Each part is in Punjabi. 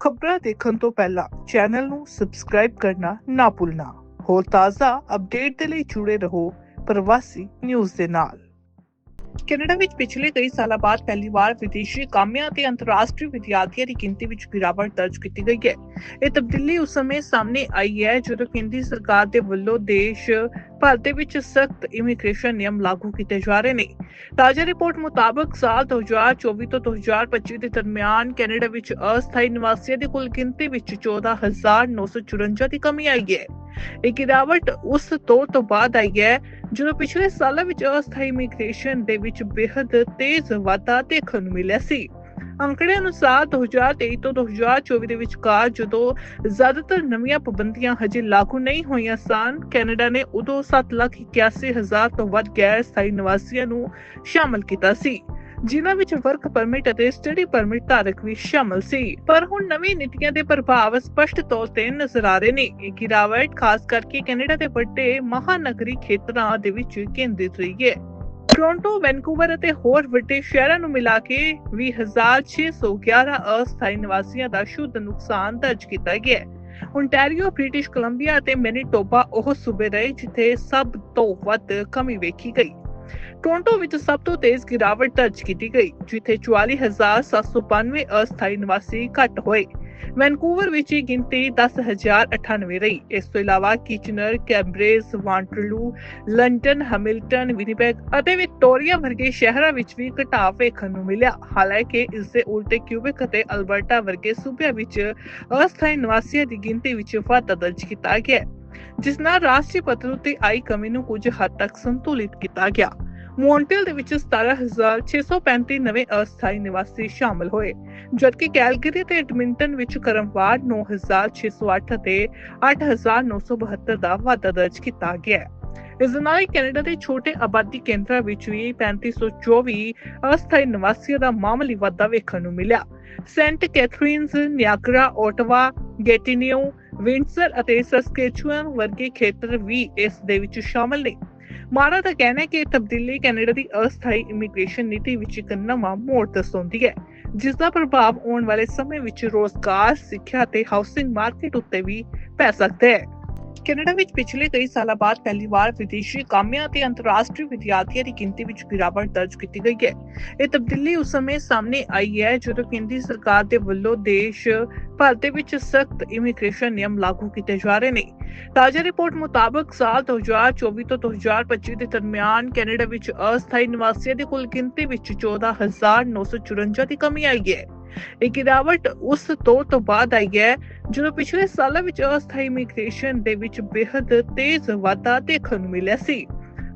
ਖਬਰਾਂ ਦੇਖਣ ਤੋਂ ਪਹਿਲਾਂ ਚੈਨਲ ਨੂੰ ਸਬਸਕ੍ਰਾਈਬ ਕਰਨਾ ਨਾ ਭੁੱਲਣਾ। ਹੋਰ ਤਾਜ਼ਾ ਅਪਡੇਟ ਦੇ ਲਈ ਜੁੜੇ ਰਹੋ ਪ੍ਰਵਾਸੀ ਨਿਊਜ਼ ਦੇ ਨਾਲ। ਕੈਨੇਡਾ ਵਿੱਚ ਪਿਛਲੇ ਕਈ ਸਾਲਾਂ ਬਾਅਦ ਪਹਿਲੀ ਵਾਰ ਵਿਦੇਸ਼ੀ ਕਾਮਿਆਂ ਅਤੇ ਅੰਤਰਰਾਸ਼ਟਰੀ ਵਿਦਿਆਰਥੀਆਂ ਦੀ ਗਿਣਤੀ ਵਿੱਚ ਗਿਰਾਵਟ ਦਰਜ ਕੀਤੀ ਗਈ ਹੈ। ਇਹ ਤਬਦੀਲੀ ਉਸ ਸਮੇਂ ਸਾਹਮਣੇ ਆਈ ਹੈ ਜਦੋਂ ਕੇਂਦਰੀ ਸਰਕਾਰ ਦੇ ਵੱਲੋਂ ਦੇਸ਼ ਭਰ ਦੇ ਵਿੱਚ ਸਖਤ ਇਮੀਗ੍ਰੇਸ਼ਨ ਨਿਯਮ ਲਾਗੂ ਕੀਤੇ ਜਾ ਰਹੇ ਨੇ। ਤਾਜ਼ਾ ਰਿਪੋਰਟ ਮੁਤਾਬਕ ਸਾਲ 2024 ਤੋਂ 2025 ਦੇ ਦਰਮਿਆਨ ਕੈਨੇਡਾ ਵਿੱਚ ਅਸਥਾਈ ਨਿਵਾਸੀਆਂ ਦੀ ਕੁੱਲ ਗਿਣਤੀ ਵਿੱਚ 14954 ਦੀ ਕਮੀ ਆਈ ਹੈ। ਇਹ ਗਿਰਾਵਟ ਉਸ ਤੋਂ ਤੋਂ ਬਾਅਦ ਆਈ ਹੈ, ਜਦੋਂ ਪਿਛਲੇ ਸਾਲਾਂ ਵਿੱਚ ਅਸਥਾਈ ਇਮੀਗ੍ਰੇਸ਼ਨ ਦੇ ਵਿੱਚ ਬੇहद ਤੇਜ਼ ਵਾਧਾ ਦੇਖਣ ਨੂੰ ਮਿਲਿਆ ਸੀ। ਅੰਕੜੇ ਅਨੁਸਾਰ 2023 ਤੋਂ 2024 ਦੇ ਵਿਚਕਾਰ ਜਦੋਂ ਜ਼ਿਆਦਾਤਰ ਨਵੀਆਂ ਪਾਬੰਦੀਆਂ ਹਜੇ ਲਾਗੂ ਨਹੀਂ ਹੋਈਆਂ ਸਨ ਕੈਨੇਡਾ ਨੇ ਉਦੋਂ 7,81,000 ਤੋਂ ਵੱਧ ਗੈਰ ਸਥਾਈ ਨਿਵਾਸੀਆਂ ਨੂੰ ਸ਼ਾਮਲ ਕੀਤਾ ਸੀ ਜਿਨ੍ਹਾਂ ਵਿੱਚ ਵਰਕ ਪਰਮਿਟ ਅਤੇ ਸਟੱਡੀ ਪਰਮਿਟ ਧਾਰਕ ਵੀ ਸ਼ਾਮਲ ਸੀ। ਪਰ ਹੁਣ ਨਵੀਂ ਨੀਤੀਆਂ ਦੇ ਪ੍ਰਭਾਵ ਸਪਸ਼ਟ ਤੌਰ ਤੇ ਨਜ਼ਰ ਆ ਰਹੇ ਨੇ। ਇਹ ਗਿਰਾਵਟ ਖਾਸ ਕਰਕੇ ਕੈਨੇਡਾ ਦੇ ਵੱਡੇ ਮਹਾਨਗਰੀ ਖੇਤਰਾਂ ਦੇ ਵਿੱਚ ਕੇਂਦਰਿਤ ਰਹੀ ਹੈ। ਟੋਰਾਂਟੋ, ਵੈਨਕੂਵਰ ਅਤੇ ਹੋਰ ਵੱਡੇ ਸ਼ਹਿਰਾਂ ਨੂੰ ਮਿਲਾ ਕੇ 20611 ਅਸਥਾਈ ਨਿਵਾਸੀਆਂ ਦਾ ਸ਼ੁੱਧ ਨੁਕਸਾਨ ਦਰਜ ਕੀਤਾ ਗਿਆ ਹੈ। ਓਨਟਾਰੀਓ ਬ੍ਰਿਟਿਸ਼ ਕੋਲੰਬੀਆ ਅਤੇ ਮੈਨੀਟੋਬਾ ਉਹ ਸੂਬੇ ਰਹੇ ਜਿੱਥੇ ਸਭ ਤੋਂ ਵੱਧ ਕਮੀ ਵੇਖੀ ਗਈ। ਟੋਰਾਂਟੋ ਵਿੱਚ ਸਭ ਤੋਂ ਤੇਜ਼ ਗਿਰਾਵਟ ਦਰਜ ਕੀਤੀ ਗਈ, ਜਿੱਥੇ 44792 ਅਸਥਾਈ ਨਿਵਾਸੀ ਘੱਟ ਹੋਏ। ਵੈਨਕੂਵਰ ਵਿੱਚ ਇਹ ਗਿਣਤੀ 10098 ਰਹੀ। ਇਸ ਤੋਂ ਇਲਾਵਾ Kitchener, Cambridge, Waterloo, London, Hamilton, Winnipeg ਅਤੇ ਵਿਕਟੋਰੀਆ ਵਰਗੇ ਸ਼ਹਿਰਾਂ ਵਿੱਚ ਵੀ ਘਟਾਅ ਵੇਖਣ ਨੂੰ ਮਿਲਿਆ। ਹਾਲਾਂਕਿ ਇਸ ਦੇ ਉਲਟੇ ਕਿਊਬਿਕ ਅਤੇ ਅਲਬਰਟਾ ਵਰਗੇ ਸੂਬਿਆਂ ਵਿੱਚ ਅਸਥਾਈ ਨਿਵਾਸੀਆਂ ਦੀ ਗਿਣਤੀ ਵਿੱਚ ਵਾਧਾ ਦਰਜ ਕੀਤਾ ਗਿਆ ਜਿਸ ਨਾਲ ਰਾਸ਼ਟਰੀ ਪੱਧਰ ਉੱਤੇ ਆਈ ਕਮੀ ਨੂੰ ਕੁਝ ਹੱਦ ਤੱਕ ਸੰਤੁਲਿਤ ਕੀਤਾ ਗਿਆ। ਮੌਂਟਰੀਅਲ ਦੇ ਵਿੱਚ 17635 ਨਵੇਂ ਅਸਥਾਈ ਨਿਵਾਸੀ ਸ਼ਾਮਲ ਹੋਏ, ਜਦਕਿ ਕੈਲਗਰੀ ਤੇ ਐਡਮਿੰਟਨ ਵਿੱਚ ਕਰਮਵਾਰ 9608 ਅਤੇ 8972 ਦਾ ਵਾਧਾ ਦਰਜ ਕੀਤਾ ਗਿਆ ਇਸ ਨਾਲ ਹੀ ਕੈਨੇਡਾ ਦੇ ਛੋਟੇ ਆਬਾਦੀ ਕੇਂਦਰਾਂ ਵਿੱਚ ਵੀ 3524 ਅਸਥਾਈ ਨਿਵਾਸੀਆਂ ਦਾ ਮਾਮੂਲੀ ਵਾਧਾ ਵੇਖਣ ਨੂੰ ਮਿਲਿਆ। Saint Catharines Niagara, Ottawa Gatineau Windsor ਅਤੇ ਸਸਕੇਚੁਅਨ ਵਰਗੇ ਖੇਤਰ ਵੀ ਇਸ ਦੇ ਵਿੱਚ ਸ਼ਾਮਲ ਨੇ। ਮਾਰਾ ਦਾ ਕਹਿਣਾ ਹੈ ਕਿ ਇਹ ਤਬਦੀਲੀ ਕੈਨੇਡਾ ਦੀ ਅਸਥਾਈ ਇਮੀਗ੍ਰੇਸ਼ਨ ਨੀਤੀ ਵਿੱਚ ਇੱਕ ਨਵਾਂ ਮੋੜ ਦਰਸਾਉਂਦੀ ਹੈ ਜਿਸ ਦਾ ਪ੍ਰਭਾਵ ਆਉਣ ਵਾਲੇ ਸਮੇਂ ਵਿੱਚ ਰੋਜ਼ਗਾਰ, ਸਿੱਖਿਆ ਅਤੇ ਹਾਊਸਿੰਗ ਮਾਰਕੀਟ ਉੱਤੇ ਵੀ ਪੈ ਸਕਦਾ ਹੈ। ਕੈਨੇਡਾ ਵਿੱਚ ਪਿਛਲੇ ਕਈ ਸਾਲਾਂ ਬਾਅਦ ਪਹਿਲੀ ਵਾਰ ਵਿਦੇਸ਼ੀ ਕਾਮਿਆਂ ਅਤੇ ਅੰਤਰਰਾਸ਼ਟਰੀ ਵਿਦਿਆਰਥੀਆਂ ਦੀ ਗਿਣਤੀ ਵਿੱਚ ਗਿਰਾਵਟ ਦਰਜ ਕੀਤੀ ਗਈ ਹੈ। ਇਹ ਤਬਦੀਲੀ ਉਸ ਸਮੇਂ ਸਾਹਮਣੇ ਆਈ ਹੈ ਜਦੋਂ ਕੇਂਦਰੀ ਸਰਕਾਰ ਦੇ ਵੱਲੋਂ ਦੇਸ਼ ਭਰ ਦੇ ਵਿੱਚ ਸਖਤ ਇਮੀਗ੍ਰੇਸ਼ਨ ਨਿਯਮ ਲਾਗੂ ਕੀਤੇ ਜਾ ਰਹੇ ਨੇ। ਤਾਜ਼ਾ ਰਿਪੋਰਟ ਮੁਤਾਬਕ ਸਾਲ 2024 ਤੋਂ 2025 ਦੇ ਦਰਮਿਆਨ ਕੈਨੇਡਾ ਵਿੱਚ ਅਸਥਾਈ ਨਿਵਾਸੀਆਂ ਦੀ ਕੁੱਲ ਗਿਣਤੀ ਵਿੱਚ 14954 ਦੀ ਕਮੀ ਆਈ ਹੈ। ਇਹ ਗਿਰਾਵਟ ਉਸ ਤੋਂ ਤੋਂ ਬਾਅਦ ਆਈ ਹੈ ਜਦੋਂ ਪਿਛਲੇ ਸਾਲਾਂ ਵਿੱਚ ਅਸਥਾਈ ਇਮੀਗ੍ਰੇਸ਼ਨ ਦੇ ਵਿੱਚ ਬੇहद ਤੇਜ਼ ਵਾਧਾ ਦੇਖਣ ਨੂੰ ਮਿਲਿਆ ਸੀ।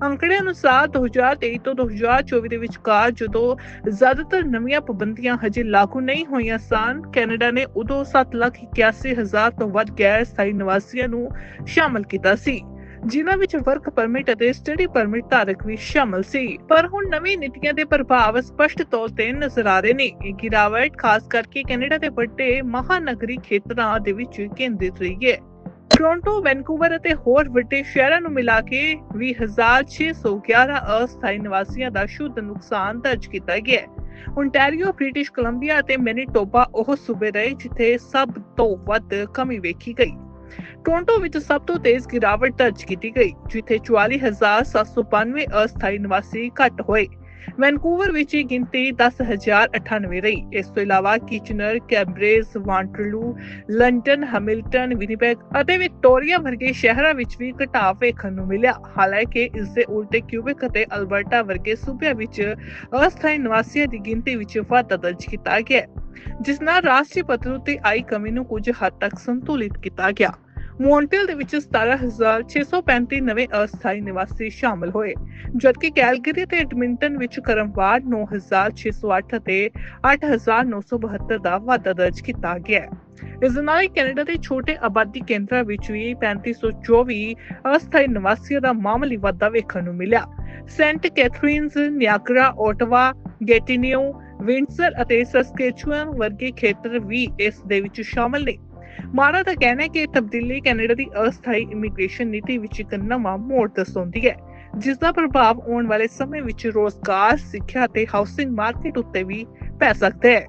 ਅੰਕੜੇ ਅਨੁਸਾਰ 2023 ਤੋਂ 2024 ਦੇ ਵਿਚਕਾਰ ਜਦੋਂ ਜ਼ਿਆਦਾਤਰ ਨਵੀਆਂ ਪਾਬੰਦੀਆਂ ਹਜੇ ਲਾਗੂ ਨਹੀਂ ਹੋਈਆਂ ਸਨ ਕੈਨੇਡਾ ਨੇ ਉਦੋਂ 7,81,000 ਤੋਂ ਵੱਧ ਗੈਰ ਸਥਾਈ ਨਿਵਾਸੀਆਂ ਨੂੰ ਸ਼ਾਮਲ ਕੀਤਾ ਸੀ। ਜਿਨ੍ਹਾਂ ਵਿੱਚ ਵਰਕ ਪਰਮਿਟ ਅਤੇ ਸਟੱਡੀ ਪਰਮਿਟ ਧਾਰਕ ਵੀ ਸ਼ਾਮਲ ਸੀ। ਪਰ ਹੁਣ ਨਵੀਂ ਨੀਤੀਆਂ ਦੇ ਪ੍ਰਭਾਵ ਸਪਸ਼ਟ ਤੌਰ ਤੇ ਨਜ਼ਰ ਆ ਰਹੇ ਨੇ। ਇਹ ਗਿਰਾਵਟ ਖਾਸ ਕਰਕੇ ਕੈਨੇਡਾ ਦੇ ਵੱਡੇ ਮਹਾਨਗਰੀ ਖੇਤਰਾਂ ਦੇ ਵਿੱਚ ਕੇਂਦਰਿਤ ਰਹੀ ਹੈ। ਟੋਰਾਂਟੋ, ਵੈਨਕੂਵਰ ਅਤੇ ਹੋਰ ਵੱਡੇ ਸ਼ਹਿਰਾਂ ਨੂੰ ਮਿਲਾ ਕੇ 20611 ਅਸਥਾਈ ਨਿਵਾਸੀਆਂ ਦਾ ਸ਼ੁੱਧ ਨੁਕਸਾਨ ਦਰਜ ਕੀਤਾ ਗਿਆ ਹੈ। ਓਨਟਾਰੀਓ ਬ੍ਰਿਟਿਸ਼ ਕੋਲੰਬੀਆ ਅਤੇ ਮੈਨੀਟੋਬਾ ਉਹ ਸੂਬੇ ਰਹੇ ਜਿੱਥੇ ਸਭ ਤੋਂ ਵੱਧ ਕਮੀ ਵੇਖੀ ਗਈ। ਟੋਰਾਂਟੋ ਵਿੱਚ ਸਭ ਤੋਂ ਤੇਜ਼ ਗਿਰਾਵਟ ਦਰਜ ਕੀਤੀ ਗਈ, ਜਿੱਥੇ 44792 ਅਸਥਾਈ ਨਿਵਾਸੀ ਘੱਟ ਹੋਏ। ਵੈਨਕੂਵਰ ਵਿੱਚ ਇਹ ਗਿਣਤੀ 10098 ਰਹੀ। ਇਸ ਤੋਂ ਇਲਾਵਾ Kitchener, Cambridge, Waterloo, London, Hamilton, Winnipeg ਅਤੇ ਵਿਕਟੋਰੀਆ ਵਰਗੇ ਸ਼ਹਿਰਾਂ ਵਿੱਚ ਵੀ ਘਟਾਅ ਵੇਖਣ ਨੂੰ ਮਿਲਿਆ। ਹਾਲਾਂਕਿ ਇਸ ਦੇ ਉਲਟੇ ਕਿਊਬਿਕ ਅਤੇ ਅਲਬਰਟਾ ਵਰਗੇ ਸੂਬਿਆਂ ਵਿੱਚ ਅਸਥਾਈ ਨਿਵਾਸੀਆਂ ਦੀ ਗਿਣਤੀ ਵਿੱਚ ਵਾਧਾ ਦਰਜ ਕੀਤਾ ਗਿਆ ਜਿਸ ਨਾਲ ਰਾਸ਼ਟਰੀ ਪੱਧਰ ਉੱਤੇ ਆਈ ਕਮੀ ਨੂੰ ਕੁਝ ਹੱਦ ਤੱਕ ਸੰਤੁਲਿਤ ਕੀਤਾ ਗਿਆ। ਮੌਂਟਰੀਅਲ ਦੇ ਵਿੱਚ 17635 ਨਵੇਂ ਅਸਥਾਈ ਨਿਵਾਸੀ ਸ਼ਾਮਲ ਹੋਏ, ਜਦਕਿ ਕੈਲਗਰੀ ਤੇ ਐਡਮਿੰਟਨ ਵਿੱਚ ਕਰਮਵਾਰ 9608 ਅਤੇ 8972 ਦਾ ਵਾਧਾ ਦਰਜ ਕੀਤਾ ਗਿਆ ਹੈ। ਇਸ ਨਾਲ ਹੀ ਕੈਨੇਡਾ ਦੇ ਛੋਟੇ ਆਬਾਦੀ ਕੇਂਦਰਾਂ ਵਿੱਚ ਵੀ 3524 ਅਸਥਾਈ ਨਿਵਾਸੀਆਂ ਦਾ ਮਾਮੂਲੀ ਵਾਧਾ ਵੇਖਣ ਨੂੰ ਮਿਲਿਆ। Saint Catharines Niagara, Ottawa Gatineau Windsor ਅਤੇ ਸਸਕੇਚੁਅਨ ਵਰਗੇ ਖੇਤਰ ਵੀ ਇਸ ਦੇ ਵਿੱਚ ਸ਼ਾਮਲ ਨੇ। ਮਾਰਾ ਦਾ ਕਹਿਣਾ ਹੈ ਕਿ ਤਬਦੀਲੀ ਕੈਨੇਡਾ ਦੀ ਅਸਥਾਈ ਇਮੀਗ੍ਰੇਸ਼ਨ ਨੀਤੀ ਵਿੱਚ ਇੱਕ ਨਵਾਂ ਮੋੜ ਦਰਸਾਉਂਦੀ ਹੈ ਜਿਸ ਦਾ ਪ੍ਰਭਾਵ ਆਉਣ ਵਾਲੇ ਸਮੇਂ ਵਿੱਚ ਰੋਜ਼ਗਾਰ, ਸਿੱਖਿਆ ਅਤੇ ਹਾਊਸਿੰਗ ਮਾਰਕੀਟ ਉੱਤੇ ਵੀ ਪੈ ਸਕਦਾ ਹੈ।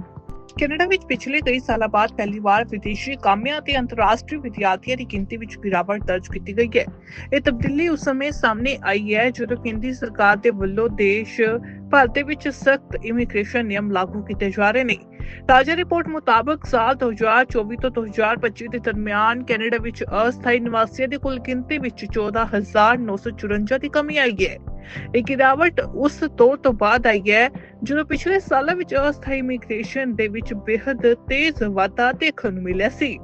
ਕੈਨੇਡਾ ਵਿੱਚ ਪਿਛਲੇ ਕਈ ਸਾਲਾਂ ਬਾਅਦ ਪਹਿਲੀ ਵਾਰ ਵਿਦੇਸ਼ੀ ਕਾਮਿਆਂ ਤੇ ਅੰਤਰਰਾਸ਼ਟਰੀ ਵਿਦਿਆਰਥੀਆਂ ਦੀ ਗਿਣਤੀ ਵਿੱਚ ਗਿਰਾਵਟ ਦਰਜ ਕੀਤੀ ਗਈ ਹੈ ਇਹ ਤਬਦੀਲੀ ਉਸ ਸਮੇਂ ਸਾਹਮਣੇ ਆਈ ਹੈ ਜਦੋਂ ਕੇਂਦਰੀ ਸਰਕਾਰ ਦੇ ਵੱਲੋਂ ਦੇਸ਼ ਭਰ ਦੇ ਵਿੱਚ ਸਖਤ ਇਮੀਗ੍ਰੇਸ਼ਨ ਨਿਯਮ ਲਾਗੂ ਕੀਤੇ ਜਾ ਰਹੇ ਨੇ। ਤਾਜ਼ਾ ਰਿਪੋਰਟ ਮੁਤਾਬਕ ਸਾਲ 2024 ਤੋਂ 2025 ਦੇ ਦਰਮਿਆਨ ਕੈਨੇਡਾ ਵਿੱਚ ਅਸਥਾਈ ਨਿਵਾਸੀਆਂ ਦੀ ਕੁੱਲ ਗਿਣਤੀ ਵਿੱਚ 14954 ਦੀ ਕਮੀ ਆਈ ਹੈ। ਇਹ ਗਿਰਾਵਟ ਉਸ ਦੌਰ ਤੋਂ ਬਾਅਦ ਆਈ ਹੈ, ਜਦੋਂ ਪਿਛਲੇ ਸਾਲਾਂ ਵਿੱਚ ਅਸਥਾਈ ਇਮੀਗ੍ਰੇਸ਼ਨ ਦੇ ਵਿੱਚ ਬੇहद ਤੇਜ਼ ਵਾਧਾ ਦੇਖਣ ਨੂੰ ਮਿਲਿਆ ਸੀ।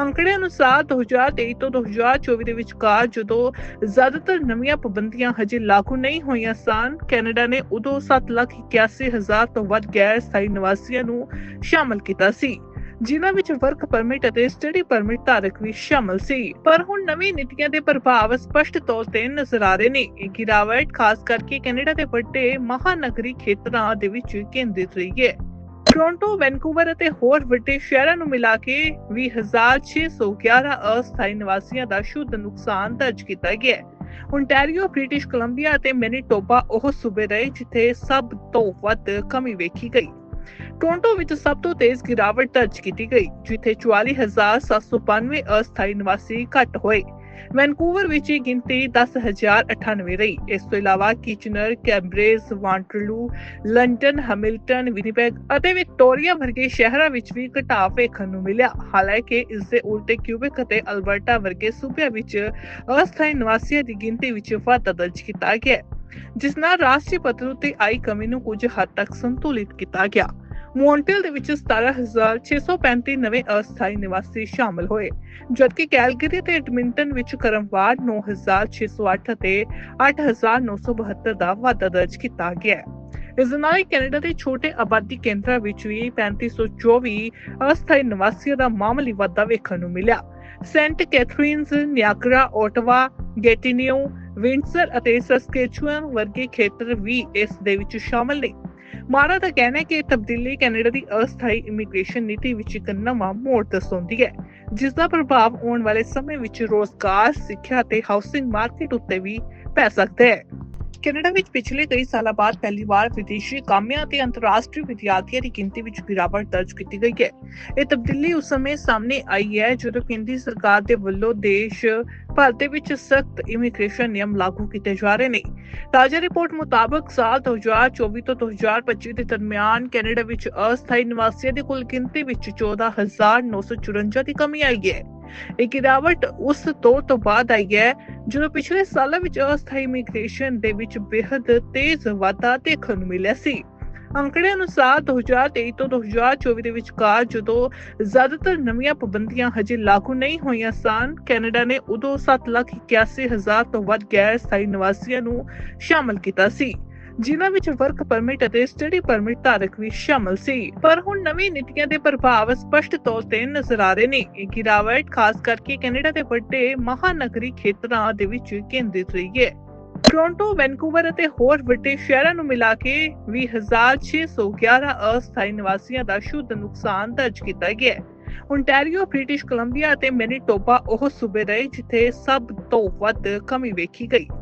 ਅੰਕੜੇ ਅਨੁਸਾਰ 2023 ਤੋਂ 2024 ਦੇ ਵਿਚਕਾਰ ਜਦੋਂ ਜ਼ਿਆਦਾਤਰ ਨਵੀਆਂ ਪਾਬੰਦੀਆਂ ਹਜੇ ਲਾਗੂ ਨਹੀਂ ਹੋਈਆਂ ਸਨ ਕੈਨੇਡਾ ਨੇ ਉਦੋਂ 7,81,000 ਤੋਂ ਵੱਧ ਗੈਰ ਸਥਾਈ ਨਿਵਾਸੀਆਂ ਨੂੰ ਸ਼ਾਮਲ ਕੀਤਾ ਸੀ ਜਿਨ੍ਹਾਂ ਵਿੱਚ ਵਰਕ ਪਰਮਿਟ ਅਤੇ ਸਟੱਡੀ ਪਰਮਿਟ ਧਾਰਕ ਵੀ ਸ਼ਾਮਲ ਸੀ। ਪਰ ਹੁਣ ਨਵੀਂ ਨੀਤੀਆਂ ਦੇ ਪ੍ਰਭਾਵ ਸਪਸ਼ਟ ਤੌਰ ਤੇ ਨਜ਼ਰ ਆ ਰਹੇ ਨੇ। ਇਹ ਗਿਰਾਵਟ ਖਾਸ ਕਰਕੇ ਕੈਨੇਡਾ ਦੇ ਵੱਡੇ ਮਹਾਨਗਰੀ ਖੇਤਰਾਂ ਦੇ ਵਿੱਚ ਕੇਂਦਰਿਤ ਰਹੀ ਹੈ। ਟੋਰਾਂਟੋ, ਵੈਨਕੂਵਰ ਅਤੇ ਹੋਰ ਵੱਡੇ ਸ਼ਹਿਰਾਂ ਨੂੰ ਮਿਲਾ ਕੇ 20611 ਅਸਥਾਈ ਨਿਵਾਸੀਆਂ ਦਾ ਸ਼ੁੱਧ ਨੁਕਸਾਨ ਦਰਜ ਕੀਤਾ ਗਿਆ ਹੈ। ਓਨਟਾਰੀਓ ਬ੍ਰਿਟਿਸ਼ ਕੋਲੰਬੀਆ ਅਤੇ ਮੈਨੀਟੋਬਾ ਉਹ ਸੂਬੇ ਰਹੇ ਜਿੱਥੇ ਸਭ ਤੋਂ ਵੱਧ ਕਮੀ ਵੇਖੀ ਗਈ। ਟੋਰਾਂਟੋ ਵਿੱਚ ਸਭ ਤੋਂ ਤੇਜ਼ ਗਿਰਾਵਟ ਦਰਜ ਕੀਤੀ ਗਈ, ਜਿੱਥੇ 44792 ਅਸਥਾਈ ਨਿਵਾਸੀ ਘੱਟ ਹੋਏ। ਵੈਨਕੂਵਰ ਵਿੱਚ ਇਹ ਗਿਣਤੀ 10098 ਰਹੀ। ਇਸ ਤੋਂ ਇਲਾਵਾ Kitchener, Cambridge, Waterloo, London, Hamilton, Winnipeg ਅਤੇ ਵਿਕਟੋਰੀਆ ਵਰਗੇ ਸ਼ਹਿਰਾਂ ਵਿੱਚ ਵੀ ਘਟਾਅ ਵੇਖਣ ਨੂੰ ਮਿਲਿਆ। ਹਾਲਾਂਕਿ ਇਸ ਦੇ ਉਲਟੇ ਕਿਊਬਿਕ ਅਤੇ ਅਲਬਰਟਾ ਵਰਗੇ ਸੂਬਿਆਂ ਵਿੱਚ ਅਸਥਾਈ ਨਿਵਾਸੀਆਂ ਦੀ ਗਿਣਤੀ ਵਿੱਚ ਵਾਧਾ ਦਰਜ ਕੀਤਾ ਗਿਆ ਜਿਸ ਨਾਲ ਰਾਸ਼ਟਰੀ ਪੱਧਰ ਉਤੇ ਆਈ ਕਮੀ ਨੂੰ ਕੁਝ ਹੱਦ ਤੱਕ ਸੰਤੁਲਿਤ ਕੀਤਾ ਗਿਆ। ਮੌਂਟਰੀਅਲ ਦੇ ਵਿੱਚ 17635 ਨਵੇਂ ਅਸਥਾਈ ਨਿਵਾਸੀ ਸ਼ਾਮਲ ਹੋਏ, ਜਦਕਿ ਕੈਲਗਰੀ ਅਤੇ ਐਡਮਿੰਟਨ ਵਿੱਚ ਕਰਮਵਾਰ 9608 ਅਤੇ 8972 ਦਾ ਵਾਧਾ ਦਰਜ ਕੀਤਾ ਗਿਆ ਹੈ। ਇਸ ਦੇ ਨਾਲ ਹੀ ਕੈਨੇਡਾ ਦੇ ਛੋਟੇ ਆਬਾਦੀ ਕੇਂਦਰਾਂ ਵਿੱਚ ਵੀ 3524 ਅਸਥਾਈ ਨਿਵਾਸੀਆਂ ਦਾ ਮਾਮੂਲੀ ਵਾਧਾ ਵੇਖਣ ਨੂੰ ਮਿਲਿਆ। Saint Catharines Niagara, Ottawa Gatineau Windsor ਅਤੇ ਸਸਕੇਚੁਅਨ ਵਰਗੇ ਖੇਤਰ ਵੀ ਇਸ ਦੇ ਵਿੱਚ ਸ਼ਾਮਲ ਨੇ। ਮਾਰਾ ਦਾ ਕਹਿਣਾ ਹੈ ਕਿ ਇਹ ਤਬਦੀਲੀ ਕੈਨੇਡਾ ਦੀ ਅਸਥਾਈ ਇਮੀਗ੍ਰੇਸ਼ਨ ਨੀਤੀ ਵਿੱਚ ਇੱਕ ਨਵਾਂ ਮੋੜ ਦਰਸਾਉਂਦੀ ਹੈ ਜਿਸ ਦਾ ਪ੍ਰਭਾਵ ਆਉਣ ਵਾਲੇ ਸਮੇਂ ਵਿੱਚ ਰੋਜ਼ਗਾਰ, ਸਿੱਖਿਆ ਤੇ ਹਾਊਸਿੰਗ ਮਾਰਕੀਟ ਉੱਤੇ ਵੀ ਪੈ ਸਕਦਾ ਹੈ। ਕੈਨੇਡਾ ਵਿੱਚ ਪਿਛਲੇ ਕਈ ਸਾਲਾਂ ਬਾਅਦ ਪਹਿਲੀ ਵਾਰ ਵਿਦੇਸ਼ੀ ਕਾਮਿਆਂ ਅਤੇ ਅੰਤਰਰਾਸ਼ਟਰੀ ਵਿਦਿਆਰਥੀਆਂ ਦੀ ਗਿਣਤੀ ਵਿੱਚ ਗਿਰਾਵਟ ਦਰਜ ਕੀਤੀ ਗਈ ਹੈ। ਇਹ ਤਬਦੀਲੀ ਉਸ ਸਮੇਂ ਸਾਹਮਣੇ ਆਈ ਹੈ ਜਦੋਂ ਕੇਂਦਰੀ ਸਰਕਾਰ ਦੇ ਵੱਲੋਂ ਦੇਸ਼ ਭਰ ਦੇ ਵਿੱਚ ਸਖਤ ਇਮੀਗ੍ਰੇਸ਼ਨ ਨਿਯਮ ਲਾਗੂ ਕੀਤੇ ਜਾ ਰਹੇ ਨੇ। ਤਾਜ਼ਾ ਰਿਪੋਰਟ ਮੁਤਾਬਕ ਸਾਲ 2024 ਤੋਂ 2025 ਦੇ ਦਰਮਿਆਨ ਕੈਨੇਡਾ ਵਿੱਚ ਅਸਥਾਈ ਨਿਵਾਸੀਆਂ ਦੀ ਕੁੱਲ ਗਿਣਤੀ ਵਿੱਚ 14954 ਦੀ ਕਮੀ ਆਈ ਹੈ। ਇਹ ਗਿਰਾਵਟ ਉਸ ਦੌਰ ਤੋਂ ਬਾਅਦ ਆਈ ਹੈ ਜਦੋਂ ਪਿਛਲੇ ਸਾਲਾਂ ਵਿੱਚ ਅਸਥਾਈ ਇਮੀਗ੍ਰੇਸ਼ਨ ਦੇ ਵਿੱਚ ਬੇहद ਤੇਜ਼ ਵਾਧਾ ਦੇਖਣ ਨੂੰ ਮਿਲਿਆ ਸੀ। ਅੰਕੜੇ ਅਨੁਸਾਰ 2023 ਤੋਂ 2024 ਦੇ ਵਿਚਕਾਰ ਜਦੋਂ ਜ਼ਿਆਦਾਤਰ ਨਵੀਆਂ ਪਾਬੰਦੀਆਂ ਹਜੇ ਲਾਗੂ ਨਹੀਂ ਹੋਈਆਂ ਸਨ ਕੈਨੇਡਾ ਨੇ ਉਦੋਂ 7,81,000 ਤੋਂ ਵੱਧ ਗੈਰ ਸਥਾਈ ਨਿਵਾਸੀਆਂ ਨੂੰ ਸ਼ਾਮਲ ਕੀਤਾ ਸੀ। ਜਿਨ੍ਹਾਂ ਵਿੱਚ ਵਰਕ ਪਰਮਿਟ ਅਤੇ ਸਟੱਡੀ ਪਰਮਿਟ ਧਾਰਕ ਵੀ ਸ਼ਾਮਲ ਸੀ। ਪਰ ਹੁਣ ਨਵੀਂ ਨੀਤੀਆਂ ਦੇ ਪ੍ਰਭਾਵ ਸਪਸ਼ਟ ਤੌਰ ਤੇ ਨਜ਼ਰ ਆ ਰਹੇ ਨੇ। ਇਹ ਗਿਰਾਵਟ ਖਾਸ ਕਰਕੇ ਕੈਨੇਡਾ ਦੇ ਵੱਡੇ ਮਹਾਨਗਰੀ ਖੇਤਰਾਂ ਦੇ ਵਿੱਚ ਕੇਂਦਰਿਤ ਰਹੀ ਹੈ। ਟੋਰਾਂਟੋ, ਵੈਨਕੂਵਰ ਅਤੇ ਹੋਰ ਵੱਡੇ ਸ਼ਹਿਰਾਂ ਨੂੰ ਮਿਲਾ ਕੇ 20611 ਅਸਥਾਈ ਨਿਵਾਸੀਆਂ ਦਾ ਸ਼ੁੱਧ ਨੁਕਸਾਨ ਦਰਜ ਕੀਤਾ ਗਿਆ ਹੈ। ਓਨਟਾਰੀਓ ਬ੍ਰਿਟਿਸ਼ ਕੋਲੰਬੀਆ ਅਤੇ ਮੈਨੀਟੋਬਾ ਉਹ ਸੂਬੇ ਰਹੇ ਜਿੱਥੇ ਸਭ ਤੋਂ ਵੱਧ ਕਮੀ ਵੇਖੀ ਗਈ।